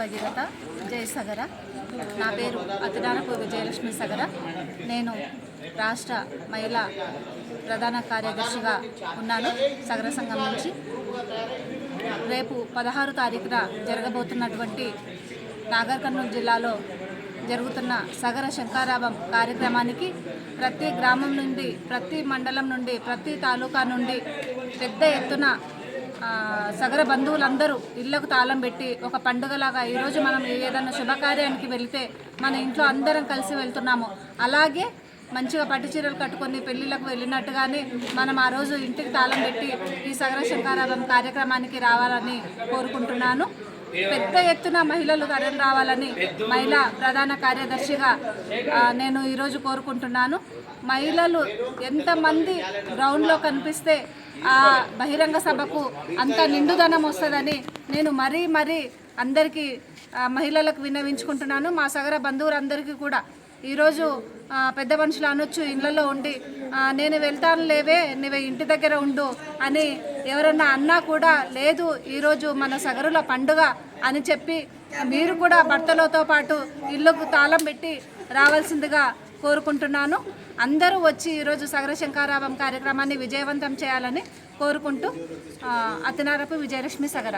భగీరథ జై సగర నా పేరు అతినారపు విజయలక్ష్మి సగర. నేను రాష్ట్ర మహిళా ప్రధాన కార్యదర్శిగా ఉన్నాను సగర సంఘం నుంచి. రేపు పదహారు తారీఖున జరగబోతున్నటువంటి నాగర్ కర్నూలు జిల్లాలో జరుగుతున్న సగర శంకారావం కార్యక్రమానికి ప్రతి గ్రామం నుండి ప్రతి మండలం నుండి ప్రతి తాలూకా నుండి పెద్ద ఎత్తున సగర బంధువులందరూ ఇళ్ళకు తాళం పెట్టి ఒక పండుగలాగా ఈరోజు మనం ఏదైనా శుభకార్యానికి వెళ్తే మన ఇంట్లో అందరం కలిసి వెళ్తున్నాము. అలాగే మంచిగా పట్టు చీరలు కట్టుకొని పెళ్ళిళ్ళకు వెళ్ళినట్టుగానే మనం ఆ రోజు ఇంటికి తాళం పెట్టి ఈ సగర శంకారావం కార్యక్రమానికి రావాలని కోరుకుంటున్నాను. పెద్ద ఎత్తున మహిళలు తరలి రావాలని మహిళా ప్రధాన కార్యదర్శిగా నేను ఈరోజు కోరుకుంటున్నాను. మహిళలు ఎంతమంది గ్రౌండ్లో కనిపిస్తే ఆ బహిరంగ సభకు అంత నిండుదనం వస్తుందని నేను మరీ మరీ అందరికీ మహిళలకు విన్నవించుకుంటున్నాను. మా సగర బంధువులందరికీ కూడా. ఈరోజు పెద్ద మనుషులు అనొచ్చు ఇళ్ళలో ఉండి నేను వెళ్తాను లేవే నువ్వే ఇంటి దగ్గర ఉండు అని ఎవరన్నా అన్నా కూడా లేదు ఈరోజు మన సగరుల పండుగ అని చెప్పి మీరు కూడా భర్తలతో పాటు ఇల్లుకు తాళం పెట్టి రావాల్సిందిగా కోరుకుంటున్నాను. అందరూ వచ్చి ఈరోజు సగర శంకారావం కార్యక్రమాన్ని విజయవంతం చేయాలని కోరుకుంటూ అతినారపు విజయలక్ష్మి సగర.